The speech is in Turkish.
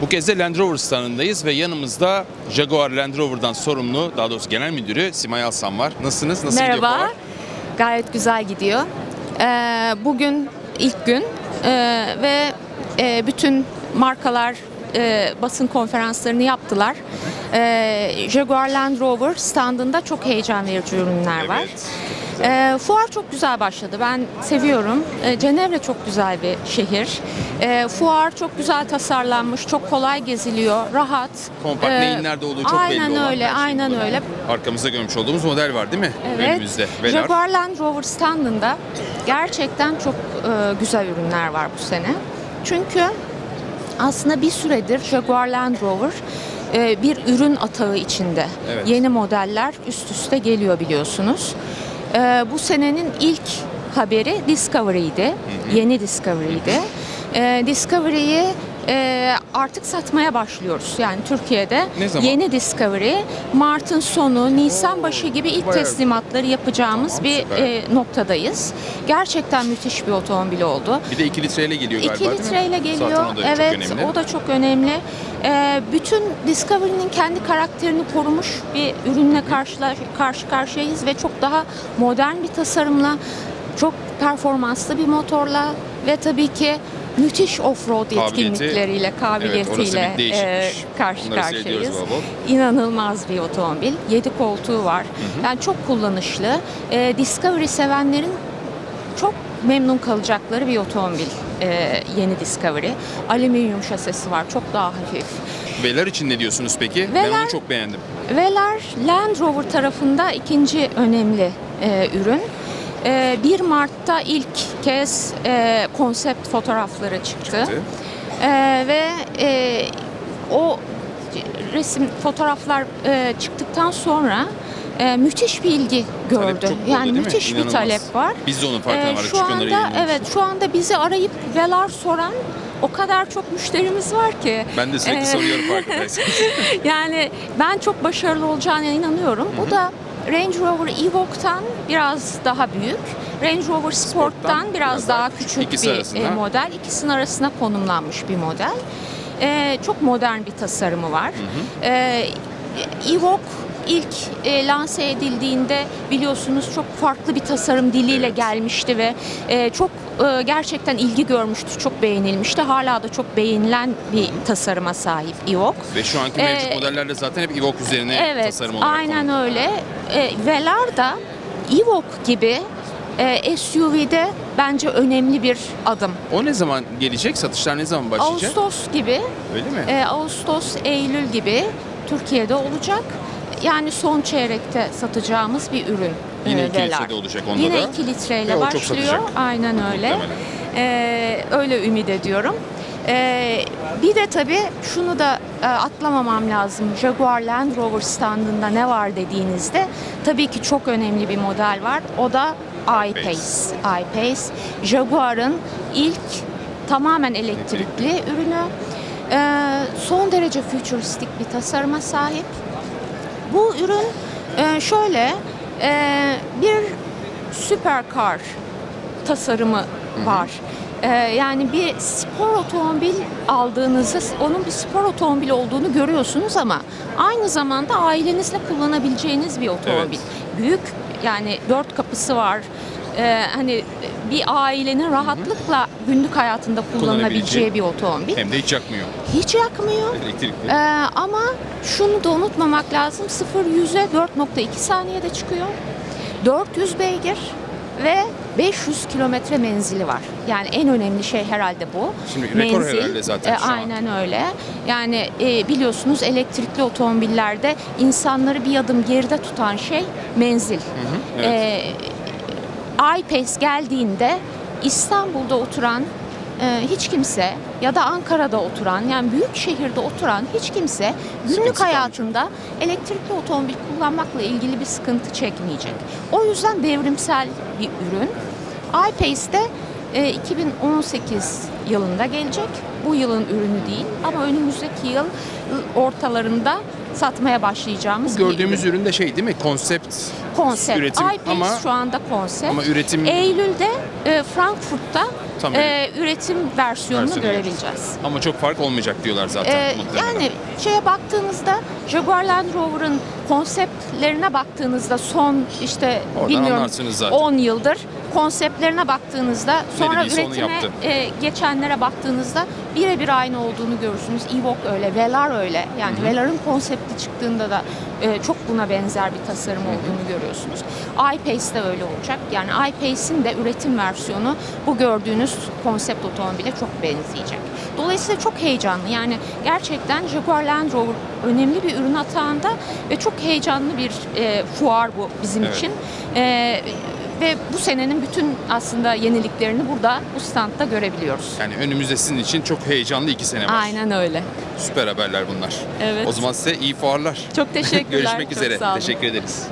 Bu kez de Land Rover standındayız ve yanımızda Jaguar Land Rover'dan sorumlu, daha doğrusu genel müdürü Simay Alsan var. Nasılsınız? Nasıl gidiyor Merhaba. fuar? Gayet güzel gidiyor. Ee, bugün ilk gün ee, ve ee, bütün markalar ee, basın konferanslarını yaptılar. Ee, Jaguar Land Rover standında çok heyecan verici ürünler var. Evet. Ee, fuar çok güzel başladı. Ben seviyorum. Ee, Cenevre çok güzel bir şehir. Ee, fuar çok güzel tasarlanmış, çok kolay geziliyor, rahat. Kompakt Ee, neyin nerede olduğu çok belli Aynen olan öyle, şey aynen burada. öyle. Arkamızda görmüş olduğumuz model var değil mi? Evet. Önümüzde. Velar. Jaguar Land Rover standında gerçekten çok e, güzel ürünler var bu sene. Çünkü aslında bir süredir Jaguar Land Rover e, bir ürün atağı içinde. Evet. Yeni modeller üst üste geliyor biliyorsunuz. E, bu senenin ilk haberi Discovery'ydi. Yeni Discovery'ydi. E, Discovery'yi e, artık satmaya başlıyoruz. Yani Türkiye'de Ne zaman? yeni Discovery Mart'ın sonu, Nisan başı gibi ilk bayağı- teslimatları yapacağımız Tamam, bir e, noktadayız. Gerçekten müthiş bir otomobil oldu. Bir de 2 litreyle geliyor galiba 2 değil mi? litreyle geliyor. O da evet, çok önemli. o da çok önemli. Ee, bütün Discovery'nin kendi karakterini korumuş bir ürünle karşıla, karşı karşıyayız ve çok daha modern bir tasarımla, çok performanslı bir motorla ve tabii ki müthiş off-road yetkinlikleriyle, Evet, kabiliyetiyle değişikmiş. e, karşı seyrediyoruz karşıyayız. İnanılmaz bir otomobil. 7 koltuğu var. Yani çok kullanışlı. Ee, Discovery sevenlerin çok memnun kalacakları bir otomobil ee, yeni Discovery. Alüminyum şasisi var, çok daha hafif. Velar için ne diyorsunuz peki? Ben Velar- onu çok beğendim. Velar Land Rover tarafında ikinci önemli e, ürün. E, 1 Mart'ta ilk kez e, konsept fotoğrafları çıktı. Çıktı. E, ve e, o resim fotoğraflar e, çıktıktan sonra e, müthiş bir ilgi gördü. oldu, yani müthiş bir talep var. Biz de onun farkına Ee, vardık şu anda evet şu anda bizi arayıp velar soran o kadar çok müşterimiz var ki. Ben de sürekli Ee, soruyorum farkındaysanız. yani ben çok başarılı olacağına inanıyorum. Bu da Range Rover Evoque'tan biraz daha büyük. Range Rover Sport'tan biraz, biraz daha daha küçük. küçük İkisi bir arasında. e, model. İkisinin arasına konumlanmış bir model. Ee, çok modern bir tasarımı var. Ee, Evoque ilk e, lanse edildiğinde biliyorsunuz çok farklı bir tasarım diliyle Evet. gelmişti ve e, çok e, gerçekten ilgi görmüştü, çok beğenilmişti. Hala da çok beğenilen bir tasarıma sahip Evoque. Ve şu anki mevcut Ee, modellerde zaten hep Evoque üzerine Evet, tasarım olarak aynen konulmuş. öyle. E, Velar da Evoque gibi e, SUV'de bence önemli bir adım. O ne zaman gelecek? Satışlar ne zaman başlayacak? Ağustos gibi, Öyle mi? e, Ağustos, Eylül gibi Türkiye'de olacak. Yani son çeyrekte satacağımız bir ürün. Yine e, iki Velar. litrede olacak onda Yine da. 2 litreyle Ve o çok başlıyor. satacak. Aynen öyle. Muhtemelen. E, öyle ümit ediyorum. E, bir de tabii şunu da e, atlamamam lazım. Jaguar Land Rover standında ne var dediğinizde tabii ki çok önemli bir model var. O da I-Pace. I-Pace. Jaguar'ın ilk tamamen elektrikli ürünü. E, son derece futuristik bir tasarıma sahip. Bu ürün e, şöyle e, bir süperkar tasarımı var. E, yani bir spor otomobil aldığınızda onun bir spor otomobil olduğunu görüyorsunuz ama aynı zamanda ailenizle kullanabileceğiniz bir otomobil. Büyük yani dört kapısı var. E, hani bir ailenin rahatlıkla günlük hayatında kullanabileceği bir otomobil. Hem de hiç yakmıyor. Hiç yakmıyor. Elektrikli. Ee, ama şunu da unutmamak lazım. 0 100'e 4.2 saniyede çıkıyor. 400 beygir ve 500 kilometre menzili var. Yani en önemli şey herhalde bu. Şimdi rekor herhalde zaten şu an. Aynen öyle. Yani e, biliyorsunuz elektrikli otomobillerde insanları bir adım geride tutan şey menzil. evet. Ee, iPace geldiğinde İstanbul'da oturan e, hiç kimse ya da Ankara'da oturan yani büyük şehirde oturan hiç kimse günlük hayatında elektrikli otomobil kullanmakla ilgili bir sıkıntı çekmeyecek. O yüzden devrimsel bir ürün. iPace de e, 2018 yılında gelecek. Bu yılın ürünü değil ama önümüzdeki yıl ortalarında satmaya başlayacağımız bir Gördüğümüz ürün. ürün de şey değil mi? Konsept konsept. üretim iPace ama şu anda konsept. ama üretim Eylül'de e, Frankfurt'ta Tam e, üretim versiyonunu Versiyonu görebileceğiz. Ama çok fark olmayacak diyorlar zaten. Ee, muhtemelen. yani şeye baktığınızda Jaguar Land Rover'ın konseptlerine baktığınızda son işte Oradan bilmiyorum anlarsınız zaten. 10 yıldır konseptlerine baktığınızda sonra üretime e, geçenlere baktığınızda birebir aynı olduğunu görürsünüz. Evoque öyle, Velar öyle. Yani Velar'ın konsepti çıktığında da e, çok buna benzer bir tasarım olduğunu görüyorsunuz. I-Pace de öyle olacak. Yani I-Pace'in de üretim versiyonu bu gördüğünüz konsept otomobile çok benzeyecek. Dolayısıyla çok heyecanlı. Yani gerçekten Jaguar Land Rover önemli bir ürün atağında ve çok heyecanlı bir e, fuar bu bizim Evet. için. E, ve bu senenin bütün aslında yeniliklerini burada bu standta görebiliyoruz. Yani önümüzde sizin için çok heyecanlı iki sene var. Aynen öyle. Süper haberler bunlar. Evet. O zaman size iyi fuarlar. Çok teşekkürler. Görüşmek çok üzere. Teşekkür ederiz.